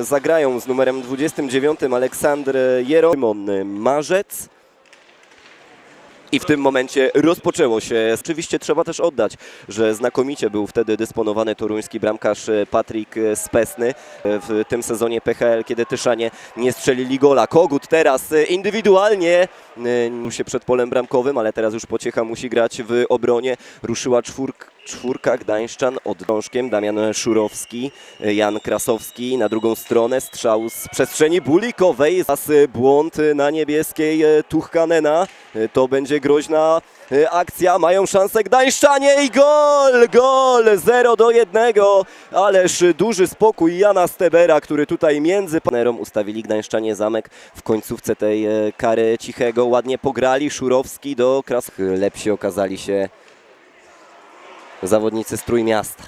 Zagrają z numerem 29 Aleksandr Jeromon Marzec. I w tym momencie rozpoczęło się. Oczywiście trzeba też oddać, że znakomicie był wtedy dysponowany toruński bramkarz Patryk Spesny w tym sezonie PHL, kiedy Tyszanie nie strzelili gola. Kogut teraz indywidualnie e, się przed polem bramkowym, ale teraz już Pociecha musi grać w obronie. Ruszyła czwórk, czwórka Gdańszczan od drążkiem. Damian Szurowski, e, Jan Krasowski na drugą stronę. Strzał z przestrzeni bulikowej. Zas e, błąd na niebieskiej e, Tuchkanena. To będzie groźna akcja. Mają szansę Gdańszczanie i gol! Gol! 0 do 1. Ależ duży spokój Jana Stebera, który tutaj między panerą ustawili Gdańszczanie zamek w końcówce tej kary cichego. Ładnie pograli. Szurowski do Kras. Lepsi okazali się zawodnicy z Trójmiasta.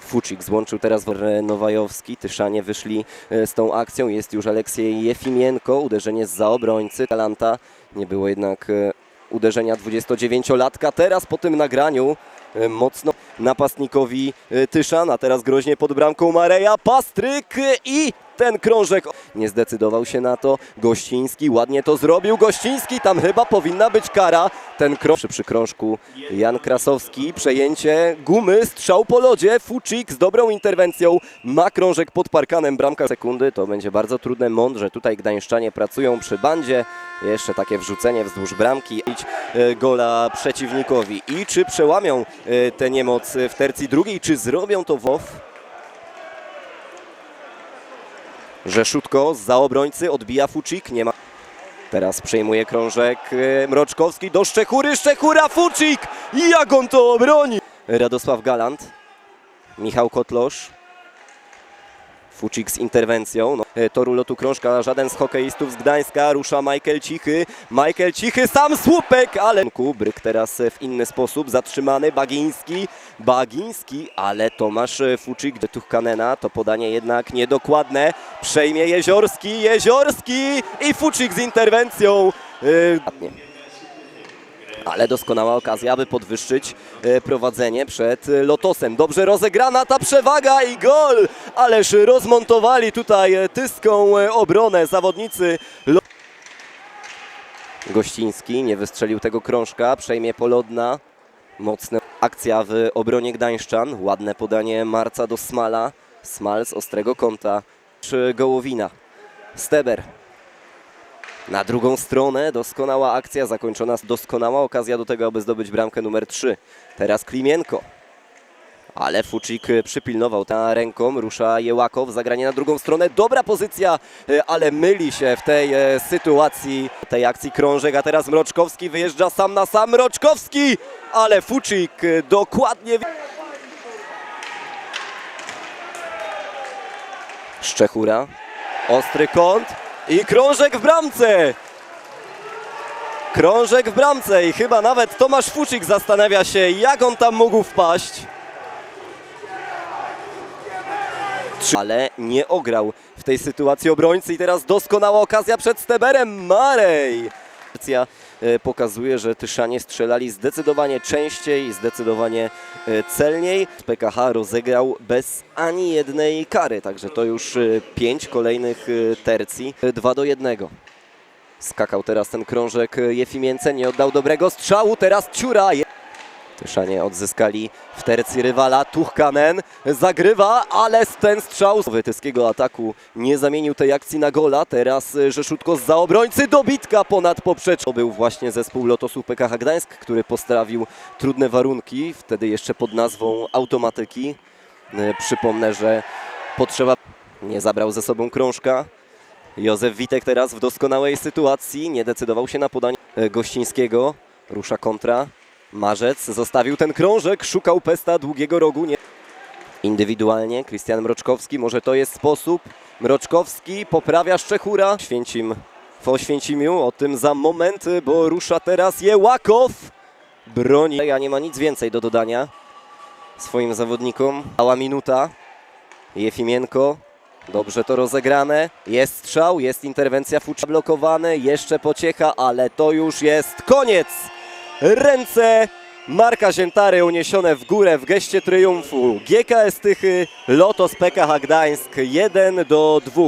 Fucik złączył teraz Nowajowski, Tyszanie wyszli e, z tą akcją, jest już Aleksiej Jefimienko, uderzenie z zaobrońcy, Talanta, nie było jednak e, uderzenia 29-latka, teraz po tym nagraniu e, mocno napastnikowi e, Tyszan, a teraz groźnie pod bramką Mareja, Pastryk i ten krążek nie zdecydował się na to. Gościński ładnie to zrobił. Gościński, tam chyba powinna być kara. Ten krąż przy krążku Jan Krasowski. Przejęcie gumy, strzał po lodzie. Fucik z dobrą interwencją ma krążek pod parkanem. Bramka sekundy. To będzie bardzo trudne. Mądrze tutaj Gdańszczanie pracują przy bandzie. Jeszcze takie wrzucenie wzdłuż bramki. E, gola przeciwnikowi. I czy przełamią e, tę niemoc w tercji drugiej? Czy zrobią to WOW? Rzeszutko za obrońcy odbija Fucik, nie ma. Teraz przejmuje krążek e, Mroczkowski do Szczechury, Szczechura, Fucik! Jak on to obroni! Radosław Galant, Michał Kotlosz. Fucik z interwencją. No, e, toru lotu krążka, żaden z hokeistów z Gdańska. Rusza Michael Cichy. Michael Cichy, sam słupek, ale... Bryk teraz e, w inny sposób, zatrzymany. Bagiński, Bagiński, ale Tomasz e, Fucik do Tuchkanena. To podanie jednak niedokładne. Przejmie Jeziorski, Jeziorski i Fucik z interwencją. E, ale doskonała okazja, aby podwyższyć e, prowadzenie przed e, Lotosem. Dobrze rozegrana ta przewaga i gol! Ależ rozmontowali tutaj e, tyską obronę zawodnicy. Gościński nie wystrzelił tego krążka, przejmie Polodna. Mocna akcja w obronie Gdańszczan. Ładne podanie Marca do Smala. Smal z ostrego kąta. Gołowina. Steber na drugą stronę doskonała akcja zakończona, doskonała okazja do tego, aby zdobyć bramkę numer 3. Teraz Klimienko. Ale Fucik e, przypilnował ta ręką, rusza Jełakow, zagranie na drugą stronę, dobra pozycja, e, ale myli się w tej e, sytuacji, tej akcji krążek, a teraz Mroczkowski wyjeżdża sam na sam, Mroczkowski, ale Fucik dokładnie... Szczechura, ostry kąt i krążek w bramce! Krążek w bramce i chyba nawet Tomasz Fucik zastanawia się, jak on tam mógł wpaść. Ale nie ograł w tej sytuacji obrońcy i teraz doskonała okazja przed Steberem Marej. Akcja e, pokazuje, że Tyszanie strzelali zdecydowanie częściej zdecydowanie e, celniej. PKH rozegrał bez ani jednej kary, także to już e, pięć kolejnych tercji. 2 do 1. Skakał teraz ten krążek Jefimience, nie oddał dobrego strzału, teraz Ciura. Tyszanie odzyskali w tercji rywala. Tuchkanen zagrywa, ale ten strzał z wytyskiego ataku nie zamienił tej akcji na gola. Teraz y, Rzeszutko z zaobrońcy dobitka ponad poprzeczką. Był właśnie zespół Lotosu PKH Gdańsk, który postawił trudne warunki, wtedy jeszcze pod nazwą automatyki. Y, Przypomnę, że potrzeba nie zabrał ze sobą krążka. Józef Witek teraz w doskonałej sytuacji, nie decydował się na podanie y, Gościńskiego. Rusza kontra. Marzec zostawił ten krążek, szukał pesta długiego rogu. Nie. Indywidualnie Krystian Mroczkowski, może to jest sposób. Mroczkowski poprawia Szczechura. Święcim w Oświęcimiu, o tym za moment, bo rusza teraz Jełakow. Broni, a nie ma nic więcej do dodania swoim zawodnikom. Mała minuta. Jefimienko. Dobrze to rozegrane. Jest strzał, jest interwencja Fucza blokowany. Jeszcze pociecha, ale to już jest koniec. Ręce Marka Ziętary uniesione w górę w geście triumfu. GKS Tychy, Lotos PKH Gdańsk 1 do 2.